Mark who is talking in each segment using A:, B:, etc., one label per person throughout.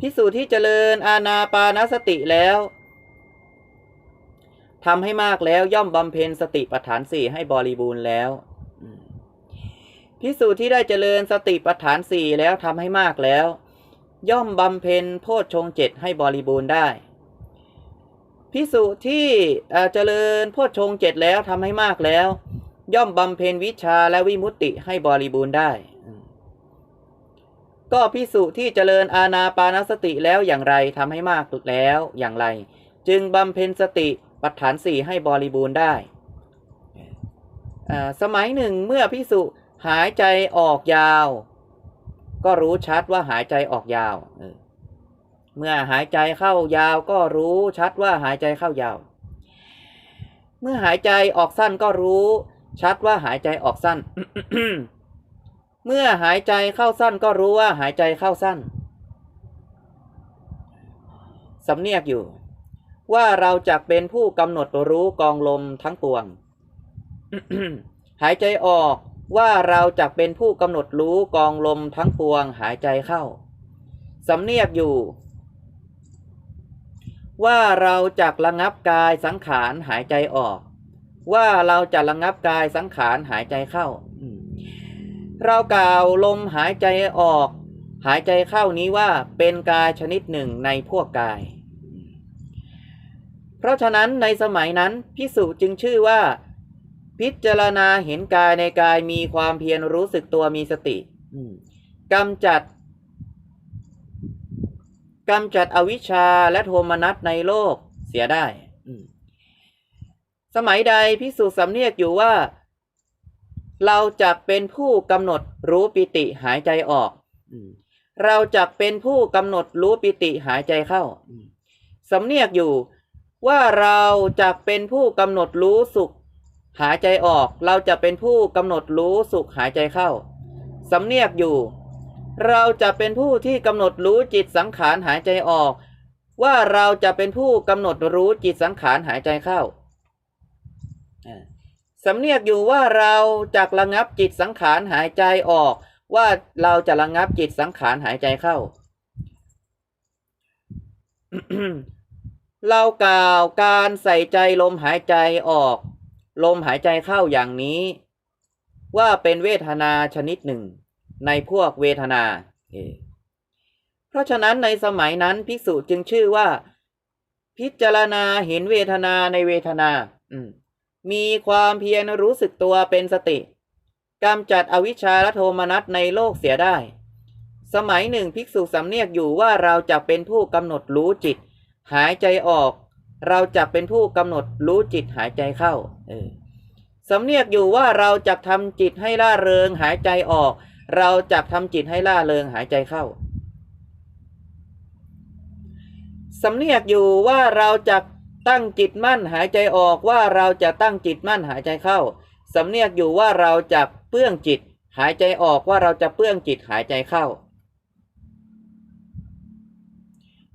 A: พิสูจน์ที่เจริญอาณาปานสติแล้วทำให้มากแล้วย่อมบำเพ็ญสติปัฏฐานสี่ให้บริบูรณ์แล้วพิสูจน์ที่ได้เจริญสติปัฏฐานสี่แล้วทำให้มากแล้ว ย่อมบำเพ็ญโพชฌงเจ็ดให้บริบูรณ์ได้พิสูจน์ที่เจริญโพชฌงเจ็ดแล้วทำให้มากแล้ว ย่อมบำเพ็ญวิชาและวิมุตติให้บริบูรณ์ได้ ก็พิสุที่เจริญอาณาปานสติแล้วอย่างไรทำให้มากแล้วอย่างไร จึงบำเพ็ญสติปัฏฐานสี่ให้บริบูรณ์ได้ สมัยหนึ่งเมื่อพิสุหายใจออกยาว ก็รู้ชัดว่าหายใจออกยาว เมื่อหายใจเข้ายาวก็รู้ชัดว่าหายใจเข้ายาว เมื่อหายใจออกสั้นก็รู้ชัดว่าหายใจออกสั้น เมื่อหายใจเข้าสั้นก็รู้ว่าหายใจเข้าสั้น สำเนียกอยู่ ว่าเราจะเป็นผู้กำหนดรู้กองลมทั้งปวง หายใจออกว่าเราจะเป็นผู้กำหนดรู้กองลมทั้งปวงหายใจเข้า สำเนียกอยู่ ว่าเราจะระงับกายสังขารหายใจออก ว่าเราจะระงับกายสังขารหายใจเข้า เรากล่าวลมหายใจออก หายใจเข้านี้ว่าเป็นกายชนิดหนึ่งในพวกกาย เพราะฉะนั้นในสมัยนั้นพิสุจึงชื่อว่า พิจารณาเห็นกายในกายมีความเพียรรู้สึกตัวมีสติอืมกำจัดกำจัดอวิชชาและโทมนัสในโลกเสียได้ สมัยใดพิสุสำเนียกอยู่ว่า เราจะเป็นผู้กำหนดรู้ปิติหายใจออกอืมเราจะเป็นผู้กำหนดรู้ปิติหายใจเข้าอืมสำเนียกอยู่ว่าเราจะเป็นผู้กำหนดรู้สุขหายใจออก เราจะเป็นผู้กำหนดรู้สุขหายใจเข้าสำเนียกอยู่ เราจะเป็นผู้ที่กำหนดรู้จิตสังขารหายใจออก ว่าเราจะเป็นผู้กำหนดรู้จิตสังขารหายใจเข้าอ่า สำเนียกอยู่ว่าเราจะระงับจิตสังขารหายใจออก ว่าเราจะระงับจิตสังขารหายใจเข้า เรากล่าวการใส่ใจลมหายใจออก ลมหายใจเข้าอย่างนี้ ว่าเป็นเวทนาชนิดหนึ่ง ในพวกเวทนาเออเพราะฉะนั้นในสมัยนั้นภิกษุจึงชื่อว่า พิจารณาเห็นเวทนาในเวทนา อืม มีความเพียรรู้สึกตัวเป็นสติกำจัดอวิชชาและโทมนัสในโลกเสียได้ สมัยหนึ่งภิกษุสำเนียกอยู่ว่าเราจะเป็นผู้กำหนดรู้จิต หายใจออก เราจะเป็นผู้กำหนดรู้จิตหายใจเข้าเออสำเนียกอยู่ว่าเราจะทำจิตให้ล่าเริงหายใจออก เราจะทำจิตให้ล่าเริงหายใจเข้าสำเนียกอยู่ว่าเราจะ ตั้งจิตมั่นหายใจออกว่าเราจะตั้งจิตมั่นหายใจเข้า สำเนียกอยู่ว่าเราจะเปื้องจิต หายใจออกว่าเราจะเปื้องจิตหายใจเข้า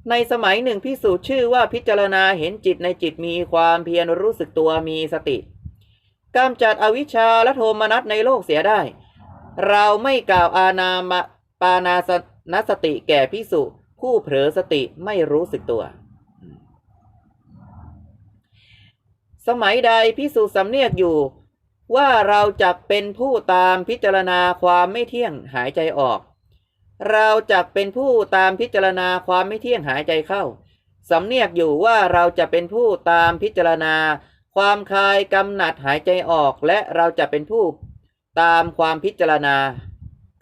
A: ในสมัยหนึ่งพิสูจน์ชื่อว่าพิจารณาเห็นจิตในจิตมีความเพียรรู้สึกตัวมีสติกำจัดอวิชชาและโทมนัสในโลกเสียได้ เราไม่กล่าวอาณามะปานาสนสติแก่พิสุผู้เผลอสติไม่รู้สึกตัว สมัยใดพิสูจน์สำเนียกอยู่ ว่าเราจะเป็นผู้ตามพิจารณาความไม่เที่ยงหายใจออก เราจะเป็นผู้ตามพิจารณาความไม่เที่ยงหายใจเข้าสำเนียกอยู่ว่าเราจะเป็นผู้ตามพิจารณา ความคลายกำหนัดหายใจออก และเราจะเป็นผู้ตามความพิจารณา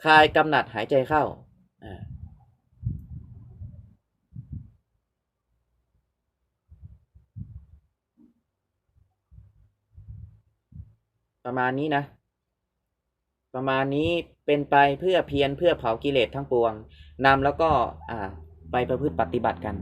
A: คลายกำหนัดหายใจเข้าอ่า ประมาณนี้นะ ประมาณนี้เป็นไปเพื่อเพียรเพื่อเผากิเลสทั้งปวงนำแล้วก็อ่าไปประพฤติปฏิบัติกัน